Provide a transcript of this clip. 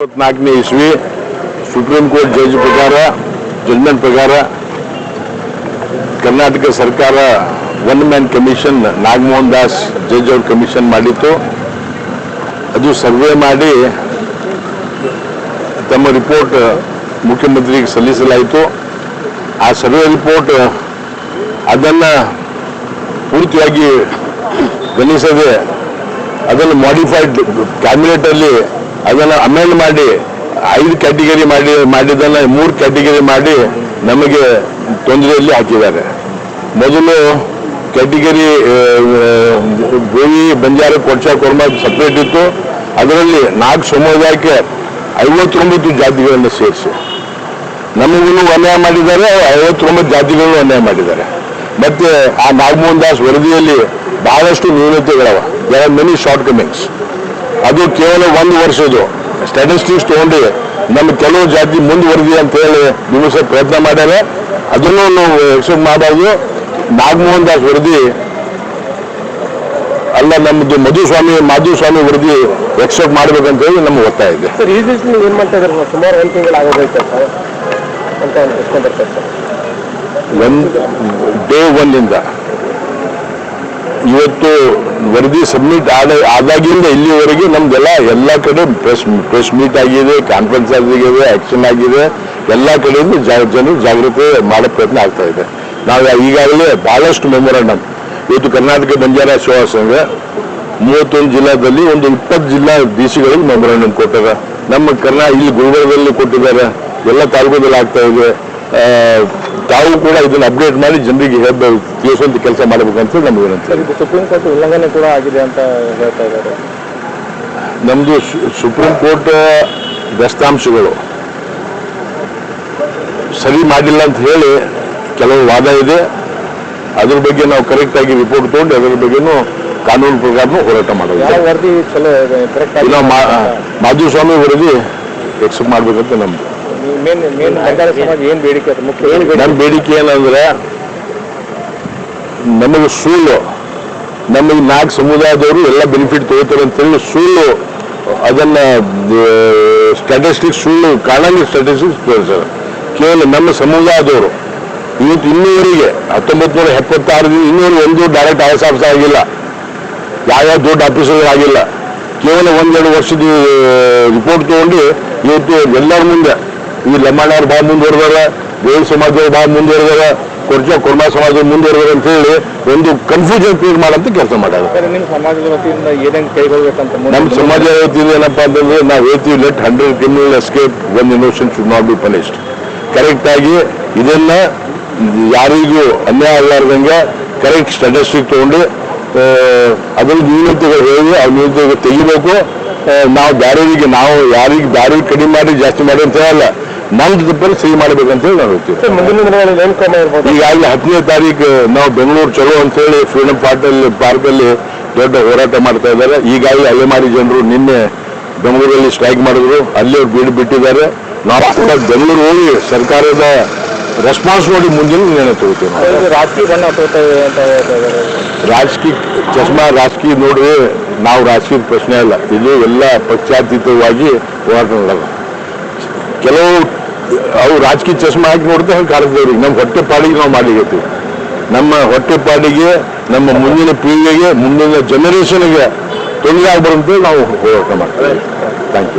ಇಪ್ಪತ್ನಾಲ್ಕನೇ ಇಸ್ವಿ supreme court judge ಪ್ರಕಾರ ಜಜ್ಮೆಂಟ್ ಪ್ರಕಾರ ಕರ್ನಾಟಕ ಸರ್ಕಾರ one man commission Nagamohan Das judge ಅವ್ರ ಕಮಿಷನ್ ಮಾಡಿತ್ತು. ಅದು ಸರ್ವೆ ಮಾಡಿ ತಮ್ಮ ರಿಪೋರ್ಟ್ ಮುಖ್ಯಮಂತ್ರಿಗೆ ಸಲ್ಲಿಸಲಾಯಿತು. ಆ ಸರ್ವೆ ರಿಪೋರ್ಟ್ ಅದನ್ನು ಪೂರ್ತಿಯಾಗಿ ಗಣಿಸದೆ ಅದನ್ನು ಮಾಡಿಫೈಡ್ ಕ್ಯಾಬಿನೆಟಲ್ಲಿ ಅದನ್ನು ಅಮೆಂಡ್ ಮಾಡಿ, ಐದು ಕ್ಯಾಟಗರಿ ಮಾಡಿ ಮಾಡಿದ್ದನ್ನು ಮೂರು ಕ್ಯಾಟಗರಿ ಮಾಡಿ ನಮಗೆ ತೊಂದರೆಯಲ್ಲಿ ಹಾಕಿದ್ದಾರೆ. ಮೊದಲು ಕ್ಯಾಟಗರಿ ಗೋವಿ ಬಂಜಾರ ಕೊಡ್ಸ ಕೊರ್ಮ ಸಪ್ರೇಟ್ ಇತ್ತು. ಅದರಲ್ಲಿ ನಾಲ್ಕು ಸಮುದಾಯಕ್ಕೆ ಐವತ್ತೊಂಬತ್ತು ಜಾತಿಗಳನ್ನು ಸೇರಿಸಿ. ನಮಗೂ ಅನ್ಯಾಯ ಮಾಡಿದ್ದಾರೆ, ಐವತ್ತೊಂಬತ್ತು ಜಾತಿಗಳನ್ನು ಅನ್ಯಾಯ ಮಾಡಿದ್ದಾರೆ. ಮತ್ತೆ ಆ ನಾಗಮೋಹನ್ ದಾಸ್ ವರದಿಯಲ್ಲಿ ಬಹಳಷ್ಟು ನ್ಯೂನತೆಗಳವ. There are many shortcomings ಅದು ಕೇವಲ ಒಂದು ವರ್ಷದ್ದು. ಸ್ಟ್ಯಾಟಿಸ್ಟಿಕ್ಸ್ ತಗೊಂಡು ನಮ್ಮ ಕೆಲವು ಜಾತಿ ಮುಂದುವರೆದಿ ಅಂತ ಹೇಳಿ ನಿಮಿಷ ಪ್ರಯತ್ನ ಮಾಡ್ಯಾರೆ. ಅದನ್ನು ನಾವು ಎಕ್ಸೆಪ್ಟ್ ಮಾಡಬಾರ್ದು ನಾಗಮೋಹನ್ ದಾಸ್ ವರದಿ ಅಲ್ಲ ನಮ್ಮದು ಮಧುಸ್ವಾಮಿ ಮಾಧುಸ್ವಾಮಿ ವರದಿ ಎಕ್ಸೆಪ್ಟ್ ಮಾಡ್ಬೇಕಂತ ಹೇಳಿ ನಮ್ಗೆ ಒತ್ತಾಯ ಇದೆ. ಡೇ ಒನ್ನಿಂದ ಇವತ್ತು ವರದಿ ಸಬ್ಮಿಟ್ ಆದ, ಆದಾಗಿಂದ ಇಲ್ಲಿವರೆಗೆ ನಮ್ದೆಲ್ಲ ಎಲ್ಲ ಕಡೆ ಪ್ರೆಸ್ ಪ್ರೆಸ್ ಮೀಟ್ ಆಗಿದೆ ಕಾನ್ಫರೆನ್ಸ್ ಆಗಿದೆ ಆಕ್ಷನ್ ಆಗಿದೆ. ಎಲ್ಲ ಕಡೆಯಿಂದ ಜನರು ಜಾಗೃತಿ ಮಾಡೋ ಪ್ರಯತ್ನ ಆಗ್ತಾ ಇದೆ. ನಾವು ಈಗಾಗಲೇ ಬಹಳಷ್ಟು ಮೆಮೊರಾಂಡಮ್ ಇವತ್ತು ಕರ್ನಾಟಕ ಬಂಜಾರ ಸೇವಾ ಸಂಘ ಮೂವತ್ತೊಂದು ಜಿಲ್ಲಾದಲ್ಲಿ ಒಂದು ಇಪ್ಪತ್ತು ಜಿಲ್ಲಾ ಡಿ ಸಿಗಳಿಗೆ ಮೆಮೊರಾಂಡಮ್ ಕೊಟ್ಟಾರ. ನಮ್ಮ ಕರ್ನಾ, ಇಲ್ಲಿ ಗುಲ್ಬರ್ಗದಲ್ಲಿ ಕೊಟ್ಟಿದ್ದಾರೆ. ಎಲ್ಲ ತಾಲೂಕುದಲ್ಲಿ ಆಗ್ತಾ ಇದೆ. ತಾವು ಕೂಡ ಇದನ್ನು ಅಪ್ಡೇಟ್ ಮಾಡಿ ಜನರಿಗೆ ಹೇಳಬೇಕು ತಿಳಿಸುವಂತ ಕೆಲಸ ಮಾಡಬೇಕು ಅಂತ ವಿನಂತಿ. ನಮಗೆ ಇದು ಸುಪ್ರೀಂ ಕೋರ್ಟ್ ಉಲ್ಲಂಘನೆ ಕೂಡ ಆಗಿದೆ ಅಂತ ಹೇಳ್ತಾ ಇದ್ದಾರೆ. ನಮ್ಮದು ಸುಪ್ರೀಂ ಕೋರ್ಟ್ ದಸ್ತಾಂಶಗಳು ಸರಿ ಮಾಡಿಲ್ಲ ಅಂತ ಹೇಳಿ ಕೆಲವು ವಾದ ಇದೆ. ಅದ್ರ ಬಗ್ಗೆ ನಾವು ಕರೆಕ್ಟ್ ಆಗಿ ರಿಪೋರ್ಟ್ ತಗೊಂಡು ಅದರ ಬಗ್ಗೆನೂ ಕಾನೂನು ಪ್ರಕಾರನೂ ಹೋರಾಟ ಮಾಡೋದು. ಮಾಧುಸ್ವಾಮಿ ವರದಿ ಎಕ್ಸೆಪ್ಟ್ ಮಾಡಬೇಕಂತ ನಮ್ದು. ಮೇನ್ ಮೇನ್ ಬಂಗಾರ ಸಮಾಜ ಏನು ಬೇಡಿಕೆ ಅದು? ಮುಖ್ಯ ಏನು ಬೇಡಿಕೆ? ನನ್ನ ಬೇಡಿಕೆ ಏನಂದ್ರೆ ನಮಗೆ ಸುಳ್ಳು ನಮಗೆ ನಾಲ್ಕು ಸಮುದಾಯದವರು ಎಲ್ಲ ಬೆನಿಫಿಟ್ ತಗೋತಾರೆ ಅಂತೇಳಿ ಸುಳ್ಳು ಅದನ್ನ ಸ್ಟ್ಯಾಟಿಸ್ಟಿಕ್ಸ್ ಸುಳ್ಳು ಕಾಣಂಗೆ ಸ್ಟ್ಯಾಟಿಸ್ಟಿಕ್ಸ್ ತೋರಿಸ್ತಾರೆ. ಕೇವಲ ನಮ್ಮ ಸಮುದಾಯದವರು ಇವತ್ತು ಇನ್ನೂವರೆಗೆ ಹತ್ತೊಂಬತ್ತು ನೂರ ಎಪ್ಪತ್ತಾರರಿಂದ ಇನ್ನೂರು ಒಂದು ಡೈರೆಕ್ಟ್ ಐ ಎಸ್ ಆಫೀಸರ್ ಆಗಿಲ್ಲ. ಯಾವ್ಯಾವ ದೊಡ್ಡ ಆಫೀಸರ್ ಆಗಿಲ್ಲ. ಕೇವಲ ಒಂದೆರಡು ವರ್ಷದ ರಿಪೋರ್ಟ್ ತಗೊಂಡು ಇವತ್ತು ಎಲ್ಲರ ಮುಂದೆ ಈ ಲಮ್ಮಣ್ಣವ್ರು ಭಾಳ ಮುಂದುವರೆದಾರ ದೇವ ಸಮಾಜದವ್ರು ಭಾಳ ಮುಂದುವರೆದಾರ ಕೊರ್ಚ ಕುರ್ಮಾ ಸಮಾಜ ಮುಂದುವರೆದಾರ ಅಂತ ಹೇಳಿ ಒಂದು ಕನ್ಫ್ಯೂಷನ್ ಕ್ರಿಯೇಟ್ ಮಾಡಂತ ಕೆಲಸ ಮಾಡ್ಯಾರ. ನಿಮ್ಮ ಸಮಾಜದ ವತಿಯಿಂದ ಏನೇನು ಕೈಗೊಳ್ಬೇಕಂತ ನಮ್ಮ ಸಮಾಜ ವತಿಯಿಂದ ಏನಪ್ಪಾ ಅಂತಂದ್ರೆ ನಾವು ಹೇಳ್ತೀವಿ let hundred criminal escape one innocent should not be punished correct ಆಗಿ ಇದನ್ನ ಯಾರಿಗೂ ಅನ್ಯಾಯ ಆಗಲಾರ್ದಂಗೆ ಕರೆಕ್ಟ್ ಸ್ಟ್ಯಾಟಿಸ್ಟಿಕ್ ತಗೊಂಡು ಅದ್ರ ನ್ಯೂನತೆಗಳು ಹೇಳಿ ಆ ನ್ಯೂನತೆಗಳು ತೆಗಿಬೇಕು. ನಾವು ಬ್ಯಾರಿಗೆ ನಾವು ಯಾರಿಗೆ ಬ್ಯಾರಿಗೆ ಕಡಿಮೆ ಮಾಡಿ ಜಾಸ್ತಿ ಮಾಡಿ ಅಂತ ಹೇಳಲ್ಲ. ನಮ್ದು ತಪ್ಪಲ್ಲಿ ಸಹಿ ಮಾಡ್ಬೇಕಂತ ಹೇಳಿ ನಾವು ಹೇಳ್ತೀವಿ ಈಗಾಗಲೇ ಹತ್ತನೇ ತಾರೀಕು ನಾವು ಬೆಂಗಳೂರು ಚಲೋ ಅಂತ ಹೇಳಿ ಫ್ರೀಡಂ ಪಾರ್ಟಲ್ಲಿ ಪಾರ್ಕಲ್ಲಿ ದೊಡ್ಡ ಹೋರಾಟ ಮಾಡ್ತಾ ಇದ್ದಾರೆ. ಈಗಾಗಲೇ ಅಲೆಮಾರಿ ಜನರು ನಿನ್ನೆ ಬೆಂಗಳೂರಲ್ಲಿ ಸ್ಟ್ರೈಕ್ ಮಾಡಿದ್ರು. ಅಲ್ಲಿ ಅವ್ರು ಬೀಡು ಬಿಟ್ಟಿದ್ದಾರೆ. ನಾವು ಕೂಡ ಬೆಂಗಳೂರು ಹೋಗಿ ಸರ್ಕಾರದ ರೆಸ್ಪಾನ್ಸ್ ನೋಡಿ ಮುಂದಿನ ನಿರ್ಣಯ ತಗೋತೀವಿ ರಾಜಕೀಯ ಚಶ್ಮಾ ರಾಜಕೀಯ ರಾಜಕೀಯ ನೋಡಿ ನಾವು ರಾಜಕೀಯದ ಪ್ರಶ್ನೆ ಅಲ್ಲ. ಇದು ಎಲ್ಲ ಪಕ್ಷಾತೀತವಾಗಿ ಹೋರಾಟ ಮಾಡೋದು ಕೆಲವು, ಅವು ರಾಜಕೀಯ ಚಸ್ಮಾ ಹಾಕಿ ನೋಡಿದ್ರೆ ಹಂಗೆ ಕಾಣಿಸ್ದವ್ರಿಗೆ ನಮ್ಮ ಹೊಟ್ಟೆ ಪಾಡಿಗೆ ನಾವು ಮಾಡ್ಲಿಕ್ಕೆ ನಮ್ಮ ಹೊಟ್ಟೆ ಪಾಡಿಗೆ, ನಮ್ಮ ಮುಂದಿನ ಪೀಳಿಗೆಗೆ, ಮುಂದಿನ ಜನರೇಷನ್ಗೆ ತೊಂದರೆ ಆಗ್ಬಾರ್ದು ನಾವು ಹೋರಾಟ ಮಾಡ್ತೀವಿ. Thank you